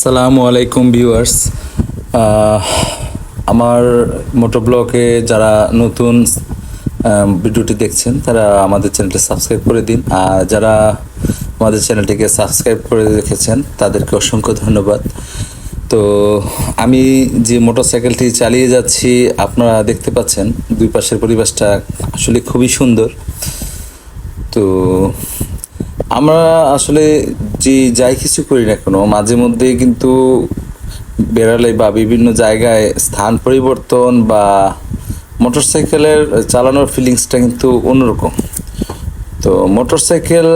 আসসালামু আলাইকুম ভিউয়ার্স। আমার মোটোব্লগে যারা নতুন ভিডিওটি দেখছেন, তারা আমাদের চ্যানেলটি সাবস্ক্রাইব করে দিন। আর যারা আমাদের চ্যানেলটিকে সাবস্ক্রাইব করে রেখেছেন, তাদেরকে অসংখ্য ধন্যবাদ। তো আমি যে মোটরসাইকেলটি চালিয়ে যাচ্ছি, আপনারা দেখতে পাচ্ছেন, দুই পাশের পরিবেশটা আসলে খুবই সুন্দর। তো আমরা আসলে যে, যাই কিছু করি না কেন, মাঝে মধ্যে কিন্তু বেড়ালে বা বিভিন্ন জায়গায় স্থান পরিবর্তন বা মোটরসাইকেলের চালানোর ফিলিংসটা কিন্তু অন্যরকম। তো মোটরসাইকেল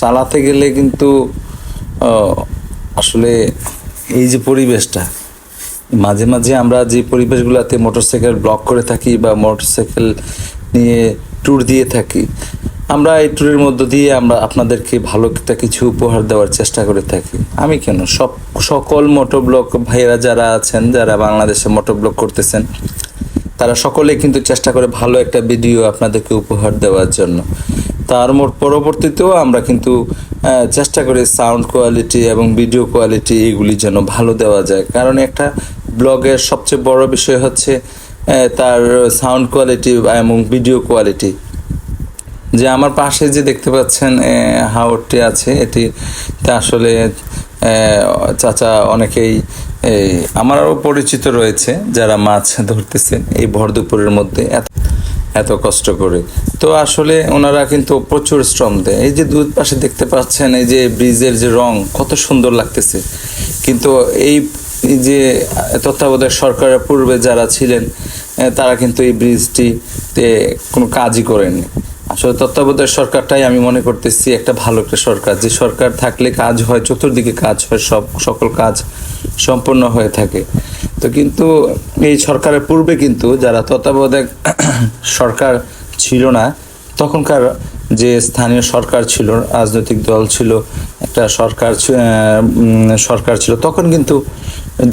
চালাতে গেলে কিন্তু আসলে এই যে পরিবেশটা, মাঝে মাঝে আমরা যে পরিবেশগুলোতে মোটরসাইকেল ব্লক করে থাকি বা মোটরসাইকেল নিয়ে ট্যুর দিয়ে থাকি আমরা এই ট্যুরের মধ্য দিয়ে আমরা আপনাদেরকে ভালো একটা কিছু উপহার দেওয়ার চেষ্টা করে থাকি। আমি কেন? সব, সকল মোটরব্লক ভাইয়েরা যারা আছেন, যারা বাংলাদেশে মোটরব্লক করতেছেন, তারা সকলে কিন্তু চেষ্টা করে ভালো একটা ভিডিও আপনাদেরকে উপহার দেওয়ার জন্য। তার মোট পরবর্তীতেও আমরা কিন্তু চেষ্টা করি সাউন্ড কোয়ালিটি এবং ভিডিও কোয়ালিটি এগুলি যেন ভালো দেওয়া যায়। কারণ একটা ব্লগের সবচেয়ে বড় বিষয় হচ্ছে তার সাউন্ড কোয়ালিটি এবং ভিডিও কোয়ালিটি। যে আমার পাশে যে দেখতে পাচ্ছেন হাওরটি আছে, এটি আসলে চাচা অনেকেই এই আমারও পরিচিত রয়েছে যারা মাছ ধরতেছেন এই ভর দুপুরের মধ্যে, এত এত কষ্ট করে। তো আসলে ওনারা কিন্তু প্রচুর শ্রম দেয়। এই যে দুধ পাশে দেখতে পাচ্ছেন, এই যে ব্রিজের যে রং, কত সুন্দর লাগতেছে। কিন্তু এই যে তত্ত্বাবধায়ক সরকারের পূর্বে যারা ছিলেন তারা কিন্তু এই ব্রিজটিতে কোনো কাজই করেনি আসলে তত্ত্বাবধায়ক সরকারটাই আমি মনে করতেছি একটা ভালো একটা সরকার। যে সরকার থাকলে কাজ হয়, চতুর্দিকে কাজ হয়, সব, সকল কাজ সম্পন্ন হয়ে থাকে। তো কিন্তু এই সরকারের পূর্বে কিন্তু যারা তত্ত্বাবধায়ক সরকার ছিল না, তখনকার যে স্থানীয় সরকার ছিল, রাজনৈতিক দল ছিল, একটা সরকার সরকার ছিল, তখন কিন্তু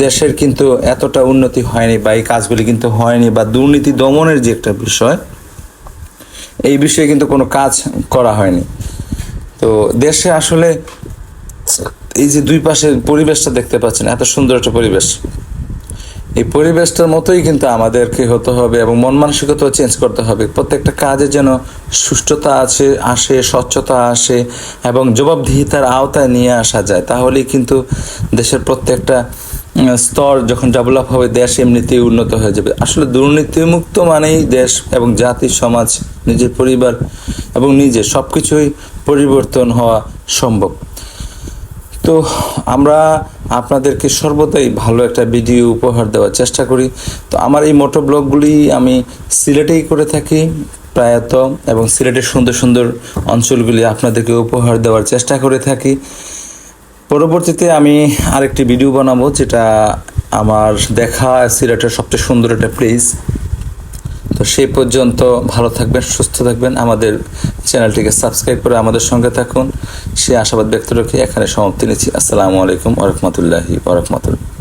দেশের কিন্তু এতটা উন্নতি হয়নি বা এই কাজগুলি কিন্তু হয়নি বা দুর্নীতি দমনের যে একটা বিষয় এই বিষয়ে কিন্তু কোনো কাজ করা হয়নি। তো দেশে আসলে এই যে দুই পাশের পরিবেশটা দেখতে পাচ্ছেন, এত সুন্দর একটা পরিবেশ। এই পরিবেশটার মতোই কিন্তু আমাদেরকে হতে হবে এবং মন মানসিকতাও চেঞ্জ করতে হবে। প্রত্যেকটা কাজে যেন সুষ্ঠুতা আছে, আসে, স্বচ্ছতা আসে এবং জবাবদিহিতার আওতায় নিয়ে আসা যায়, তাহলেই কিন্তু দেশের প্রত্যেকটা স্তর যখন ডেভেলপ হবে, দেশ এমনিতেই উন্নত হয়ে যাবে। আসলে দুর্নীতিমুক্ত মানেই দেশ এবং জাতি, সমাজ, নিজের পরিবার এবং নিজে সব কিছুই পরিবর্তন হওয়া সম্ভব। তো আমরা আপনাদেরকে সর্বদাই ভালো একটা ভিডিও উপহার দেওয়ার চেষ্টা করি। তো আমার এই মোটো ব্লগগুলি আমি সিলেটেই করে থাকি, প্রায়ত, এবং সিলেটের সুন্দর সুন্দর অঞ্চলগুলি আপনাদেরকে উপহার দেওয়ার চেষ্টা করে থাকি। পরবর্তীতে আমি আরেকটি ভিডিও বানাবো, যেটা আমার দেখা সিলেটের সবচেয়ে সুন্দর একটা প্লেস তো সেই পর্যন্ত ভালো থাকবেন, সুস্থ থাকবেন। আমাদের চ্যানেলটিকে সাবস্ক্রাইব করে আমাদের সঙ্গে থাকুন। সে আশাবাদ ব্যক্ত রেখে এখানে সমাপ্তি নিচ্ছি। আসসালামু আলাইকুম ওরহমতুল্লাহি ওরহমতুল্লাহ